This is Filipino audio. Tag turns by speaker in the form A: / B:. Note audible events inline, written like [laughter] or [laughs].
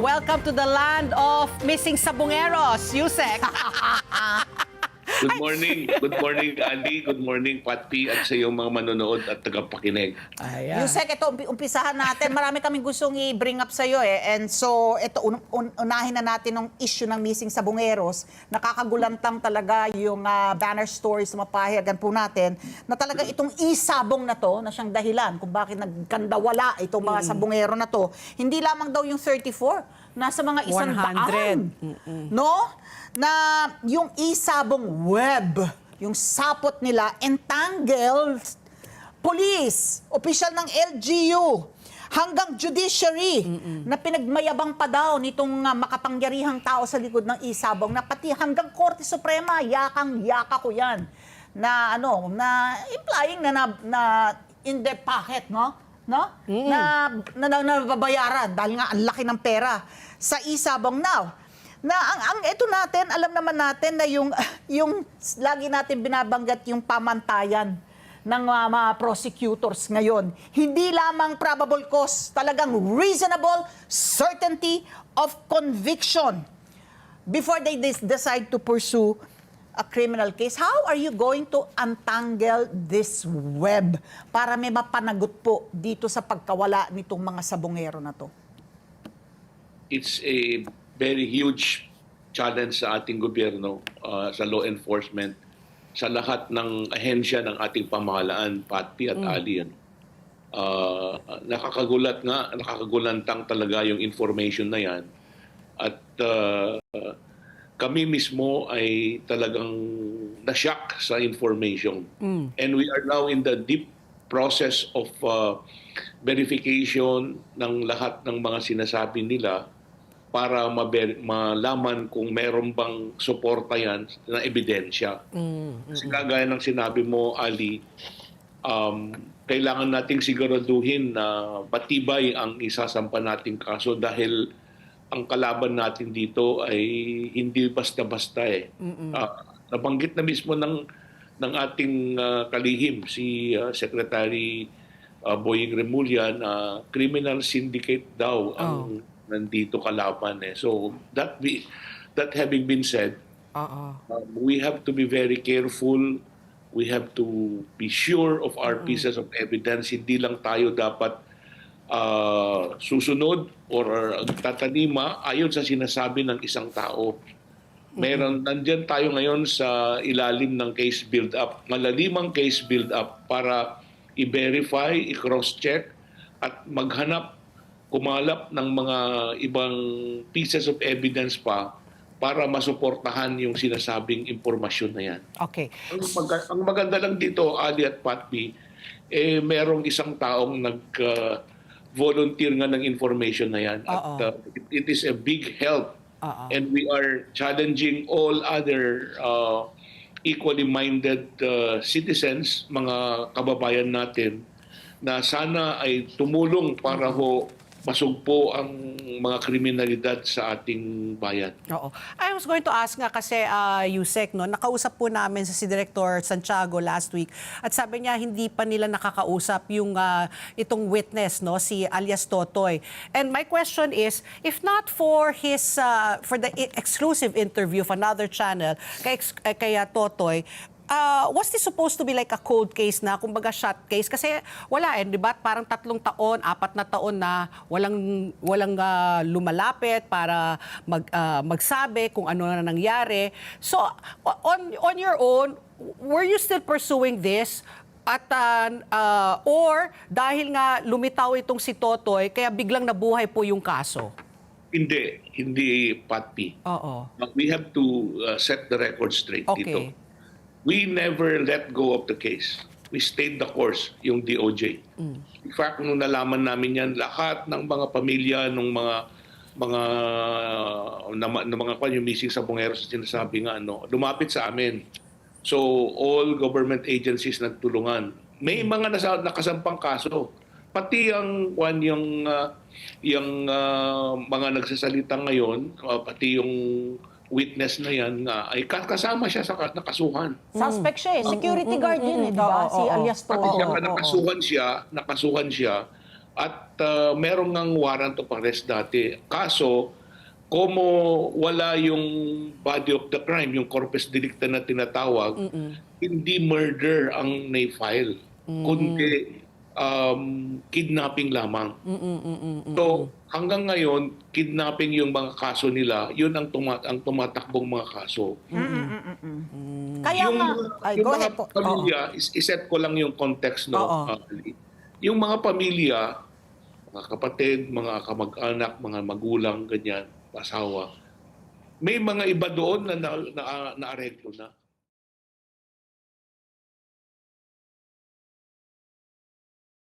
A: welcome to the land of missing sabongeros, Yusek. [laughs]
B: Good morning. Good morning, Andy. Good morning, Patty, at sa iyong mga manonood at tagapakinig.
A: Ayan.
C: Yusek, ito, umpi- umpisahan natin. Marami kaming gustong i-bring up sa'yo eh. And so, ito, un- un- unahin na natin ng issue ng missing sa Bungeros. Nakakagulantang talaga yung ah, banner stories na mapahayagan po natin na talaga itong isabong na to, na siyang dahilan kung bakit nagkandawala itong mga sabungero na to. Hindi lamang daw yung 34, nasa mga isang
A: 100.
C: daan. No? Na yung isabong web, yung sapot nila, entangled police, opisyal ng LGU, hanggang judiciary na pinagmayabang pa daw nitong ah, makapangyarihang tao sa likod ng isabong na pati hanggang Korte Suprema, yakang yaka ko yan. Na ano, na implying na na, na in their pocket, no? No? Na, na, na, nababayaran dahil nga ang laki ng pera sa isabong now. Na ang ang ito natin, alam naman natin na yung [laughs] yung lagi natin binabanggit yung pamantayan ng mga, mga prosecutors ngayon. Hindi lamang probable cause, talagang reasonable certainty of conviction before they decide to pursue a criminal case. How are you going to untangle this web para may mapanagot po dito sa pagkawala nitong mga sabongero na to?
B: It's a very huge challenge sa ating gobyerno, uh, sa law enforcement, sa lahat ng ahensya ng ating pamahalaan, Patty at Ali. Ano. Uh, nakakagulat nga, nakakagulantang talaga yung information na yan. At uh, kami mismo ay talagang na-shock sa information. And we are now in the deep process of uh, verification ng lahat ng mga sinasabi nila para malaman kung meron bang suporta yan na ebidensya. Kasi kagaya ng sinabi mo, Ali, um, kailangan nating siguraduhin na matibay ang isasampa nating kaso dahil ang kalaban natin dito ay hindi basta-basta eh. Ah, nabanggit na mismo ng ng ating ah, kalihim si ah, Secretary ah, Boying Remulla na criminal syndicate daw ang nandito kalaban eh. So that be, that having been said,
A: Oo.
B: um, we have to be very careful. We have to be sure of our pieces of evidence. Hindi lang tayo dapat uh, susunod or tatanima ayon sa sinasabi ng isang tao. Meron, nandyan tayo ngayon sa ilalim ng case build-up, malalimang case build-up para i-verify, i-cross-check at maghanap, kumalap ng mga ibang pieces of evidence pa para masuportahan yung sinasabing impormasyon na yan.
A: Okay.
B: Ang, mag- ang maganda lang dito, Ali at Patby, eh, merong isang taong nag-volunteer nga ng information na yan. At
A: Oo.
B: uh, it, it is a big help.
A: Oo.
B: And we are challenging all other uh, equally minded uh, citizens, mga kababayan natin, na sana ay tumulong para ho masugpo ang mga kriminalidad sa ating bayan.
A: Oo. I was going to ask nga kasi uh, Yusek, no, nakausap po namin sa si Director Santiago last week at sabi niya hindi pa nila nakakausap yung uh, itong witness, no, si alias Totoy. And my question is, if not for his uh, for the i- exclusive interview of another channel kay, eh, kay uh, Totoy, uh, was this supposed to be like a cold case na, kumbaga shot case? Kasi wala eh, di ba? Parang tatlong taon, apat na taon na walang, walang ah, lumalapit para mag, ah, magsabi kung ano na nangyari. So, on, on your own, were you still pursuing this? At, ah, or dahil nga lumitaw itong si Totoy, kaya biglang nabuhay po yung kaso?
B: Hindi, hindi Patpi.
A: Oo.
B: But we have to uh, set the record straight
A: Okay.
B: dito. We never let go of the case. We stayed the course, yung DOJ. In fact, nung nalaman namin yan, lahat ng mga pamilya, ng mga mga na, na mga kwan, yung missing sa Bungeros, sinasabi nga, ano, lumapit sa amin. So, all government agencies nagtulungan. May mga nasa, nakasampang kaso. Pati ang kwan yung ah, yung ah, mga nagsasalita ngayon, ah, pati yung witness na yan nga ay ka- kasama siya sa ka- nakasuhan.
C: Suspect siya eh. Security guard yun eh, di ba?
A: Oo,
C: Si alias
B: Pati
C: Toto.
B: siya
A: oo.
B: nakasuhan siya, nakasuhan siya at uh, meron ngang warrant of arrest dati. Kaso, como wala yung body of the crime, yung corpus delicta na tinatawag, hindi murder ang na-file, kundi um, kidnapping lamang. So, hanggang ngayon, kidnapping yung mga kaso nila, yun ang, tuma- ang tumatakbong mga kaso.
C: Kaya
B: yung
C: nga,
B: mga-
C: ay,
B: yung
C: go
B: mga
C: ahead po.
B: Pamilya, is- iset ko lang yung context, no? Uh, yung mga pamilya, mga kapatid, mga kamag-anak, mga magulang, ganyan, asawa, may mga iba doon na na, na, na, na na